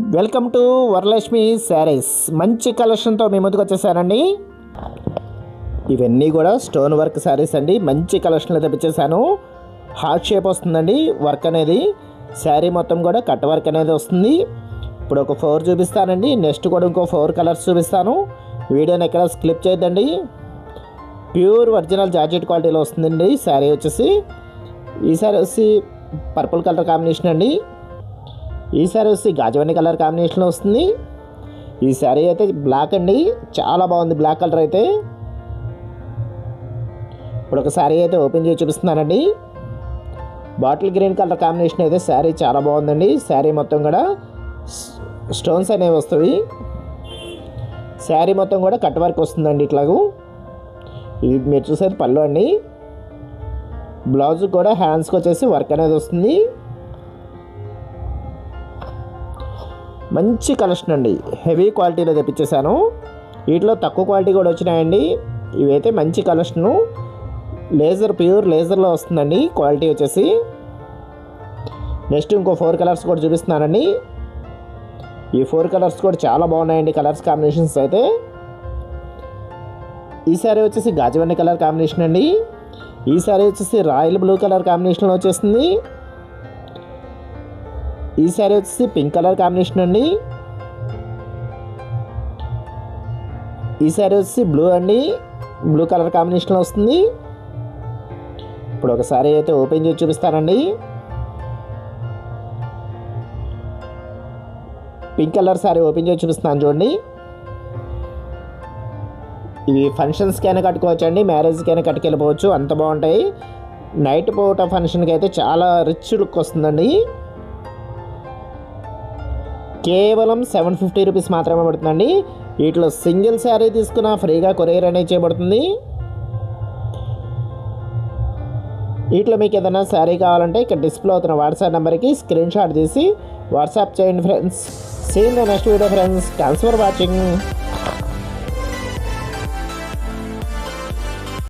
Welcome to Varalakshmi saris. మంచి కలెక్షన్తో మీ ముందుకు వచ్చేసానండి. ఇవన్నీ కూడా స్టోన్ వర్క్ శారీస్ అండి. మంచి కలెక్షన్లో తెప్పించేసాను హార్ట్ షేప్ వస్తుందండి వర్క్ అనేది. శారీ మొత్తం కూడా కట్ వర్క్ అనేది వస్తుంది. ఇప్పుడు ఒక ఫోర్ చూపిస్తానండి. నెక్స్ట్ కూడా ఇంకో ఫోర్ కలర్స్ చూపిస్తాను. వీడియోని ఎక్కడ స్క్లిప్ చేయొద్దండి. ప్యూర్ ఒరిజినల్ జార్జెట్ క్వాలిటీలో వస్తుందండి. శారీ వచ్చేసి. ఈ శారీ వచ్చి పర్పుల్ కలర్ కాంబినేషన్ అండి. ఈ వచ్చి గాజువని కలర్ కాంబినేషన్లో వస్తుంది. ఈ శారీ అయితే బ్లాక్ అండి. చాలా బాగుంది బ్లాక్ కలర్ అయితే. ఇప్పుడు ఒక శారీ అయితే ఓపెన్ చేసి చూపిస్తున్నానండి. బాటిల్ గ్రీన్ కలర్ కాంబినేషన్ అయితే శారీ చాలా బాగుందండి. శారీ మొత్తం కూడా స్టోన్స్ అనేవి వస్తాయి. శారీ మొత్తం కూడా కట్ వర్క్ వస్తుందండి ఇట్లాగూ. ఇది మీరు చూసేది పళ్ళు అండి. బ్లౌజ్ కూడా హ్యాండ్స్కి వచ్చేసి వర్క్ అనేది వస్తుంది. మంచి కలెక్షన్ అండి. హెవీ క్వాలిటీలో తెప్పించేశాను. వీటిలో తక్కువ క్వాలిటీ కూడా వచ్చినాయండి. ఇవైతే మంచి కలెక్షను. లేజర్ ప్యూర్ లేజర్లో వస్తుందండి. క్వాలిటీ వచ్చేసి. నెక్స్ట్ ఇంకో ఫోర్ కలర్స్ కూడా చూపిస్తున్నానండి. ఈ ఫోర్ కలర్స్ కూడా చాలా బాగున్నాయండి కలర్స్ కాంబినేషన్స్ అయితే. ఈ సారీ వచ్చేసి గాజువన్ని కలర్ కాంబినేషన్ అండి. ఈ సారీ వచ్చేసి రాయల్ బ్లూ కలర్ కాంబినేషన్లో వచ్చేస్తుంది ఈ సారీ వచ్చేసి పింక్ కలర్ కాంబినేషన్ అండి. ఈ సారీ వచ్చేసి బ్లూ అండి. బ్లూ కలర్ కాంబినేషన్లో వస్తుంది. ఇప్పుడు ఒకసారి అయితే ఓపెన్ చేసి చూపిస్తానండి. పింక్ కలర్ సారీ ఓపెన్ చేసి చూపిస్తున్నాను చూడండి. ఇవి ఫంక్షన్స్కి అయినా కట్టుకోవచ్చు అండి మ్యారేజ్కి అయినా కట్టుకెళ్ళిపోవచ్చు. అంత బాగుంటాయి. నైట్ పూట ఫంక్షన్కి అయితే చాలా రిచ్ లుక్ వస్తుందండి. కేవలం సెవెన్ ఫిఫ్టీ రూపీస్ మాత్రమే పడుతుందండి. వీటిలో సింగిల్ శారీ తీసుకున్న ఫ్రీగా కొరియర్ అనేది చేయబడుతుంది. వీటిలో మీకు ఏదైనా శారీ కావాలంటే ఇక్కడ డిస్ప్లే అవుతున్న వాట్సాప్ నెంబర్కి స్క్రీన్ షాట్ తీసి వాట్సాప్ చేయండి friends. Seen the next video friends thanks for watching